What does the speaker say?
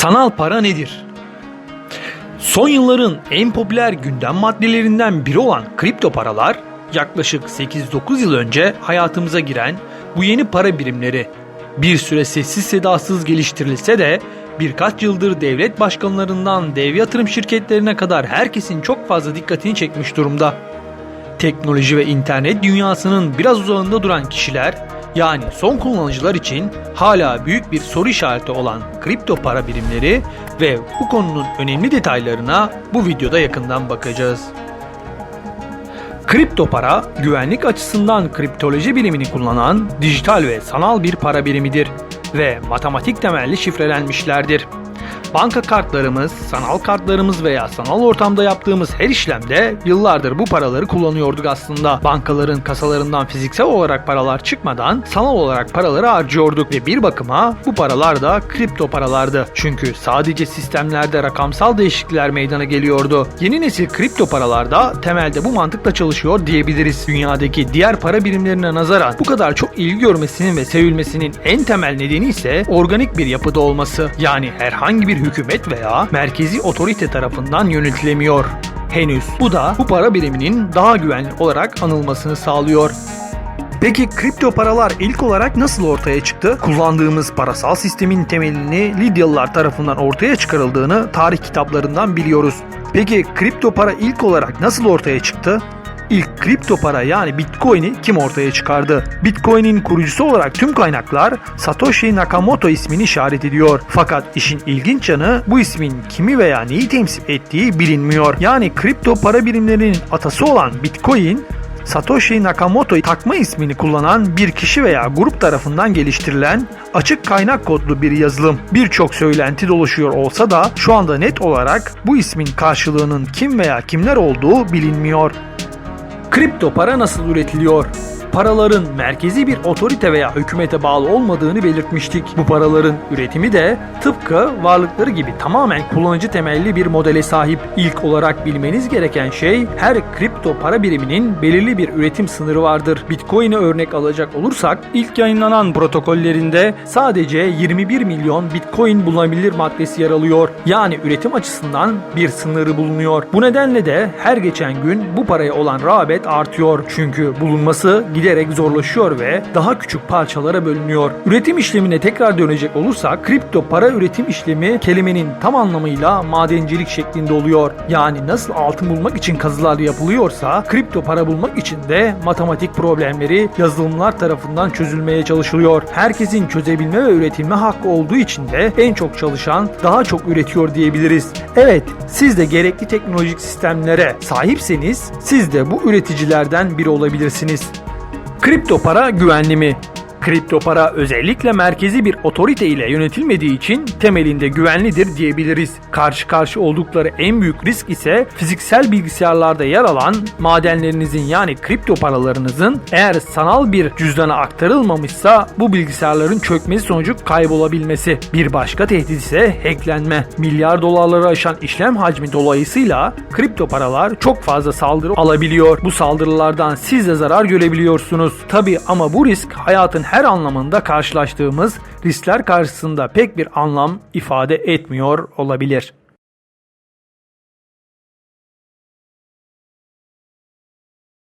Sanal para nedir? Son yılların en popüler gündem maddelerinden biri olan kripto paralar yaklaşık 8-9 yıl önce hayatımıza giren bu yeni para birimleri bir süre sessiz sedasız geliştirilse de birkaç yıldır devlet başkanlarından dev yatırım şirketlerine kadar herkesin çok fazla dikkatini çekmiş durumda. Teknoloji ve internet dünyasının biraz uzağında duran kişiler yani son kullanıcılar için hala büyük bir soru işareti olan kripto para birimleri ve bu konunun önemli detaylarına bu videoda yakından bakacağız. Kripto para güvenlik açısından kriptoloji bilimini kullanan dijital ve sanal bir para birimidir ve matematik temelli şifrelenmişlerdir. Banka kartlarımız, sanal kartlarımız veya sanal ortamda yaptığımız her işlemde yıllardır bu paraları kullanıyorduk aslında. Bankaların kasalarından fiziksel olarak paralar çıkmadan sanal olarak paraları harcıyorduk ve bir bakıma bu paralar da kripto paralardı. Çünkü sadece sistemlerde rakamsal değişiklikler meydana geliyordu. Yeni nesil kripto paralarda temelde bu mantıkla çalışıyor diyebiliriz. Dünyadaki diğer para birimlerine nazaran bu kadar çok ilgi görmesinin ve sevilmesinin en temel nedeni ise organik bir yapıda olması. Yani herhangi bir hükümet veya merkezi otorite tarafından yönetilemiyor. Henüz. Bu da bu para biriminin daha güvenli olarak anılmasını sağlıyor. Peki kripto paralar ilk olarak nasıl ortaya çıktı? Kullandığımız parasal sistemin temelini Lidyalılar tarafından ortaya çıkarıldığını tarih kitaplarından biliyoruz. Peki kripto para ilk olarak nasıl ortaya çıktı? İlk kripto para yani Bitcoin'i kim ortaya çıkardı? Bitcoin'in kurucusu olarak tüm kaynaklar Satoshi Nakamoto ismini işaret ediyor. Fakat işin ilginç yanı bu ismin kimi veya neyi temsil ettiği bilinmiyor. Yani kripto para birimlerinin atası olan Bitcoin Satoshi Nakamoto takma ismini kullanan bir kişi veya grup tarafından geliştirilen açık kaynak kodlu bir yazılım. Birçok söylenti dolaşıyor olsa da şu anda net olarak bu ismin karşılığının kim veya kimler olduğu bilinmiyor. Kripto para nasıl üretiliyor? Paraların merkezi bir otorite veya hükümete bağlı olmadığını belirtmiştik. Bu paraların üretimi de tıpkı varlıkları gibi tamamen kullanıcı temelli bir modele sahip. İlk olarak bilmeniz gereken şey her kripto para biriminin belirli bir üretim sınırı vardır. Bitcoin'i örnek alacak olursak ilk yayınlanan protokollerinde sadece 21 milyon Bitcoin bulunabilir maddesi yer alıyor. Yani üretim açısından bir sınırı bulunuyor. Bu nedenle de her geçen gün bu paraya olan rağbet artıyor. Çünkü bulunması giderek zorlaşıyor ve daha küçük parçalara bölünüyor. Üretim işlemine tekrar dönecek olursak kripto para üretim işlemi kelimenin tam anlamıyla madencilik şeklinde oluyor. Yani nasıl altın bulmak için kazılar yapılıyorsa kripto para bulmak için de matematik problemleri yazılımlar tarafından çözülmeye çalışılıyor. Herkesin çözebilme ve üretilme hakkı olduğu için de en çok çalışan daha çok üretiyor diyebiliriz. Evet siz de gerekli teknolojik sistemlere sahipseniz siz de bu üreticilerden biri olabilirsiniz. Kripto para güvenli mi? Kripto para özellikle merkezi bir otorite ile yönetilmediği için temelinde güvenlidir diyebiliriz. Karşı karşı oldukları en büyük risk ise fiziksel bilgisayarlarda yer alan madenlerinizin yani kripto paralarınızın eğer sanal bir cüzdana aktarılmamışsa bu bilgisayarların çökmesi sonucu kaybolabilmesi. Bir başka tehdit ise hacklenme. Milyar dolarları aşan işlem hacmi dolayısıyla kripto paralar çok fazla saldırı alabiliyor. Bu saldırılardan siz de zarar görebiliyorsunuz. Tabi ama bu risk hayatın her anlamında karşılaştığımız riskler karşısında pek bir anlam ifade etmiyor olabilir.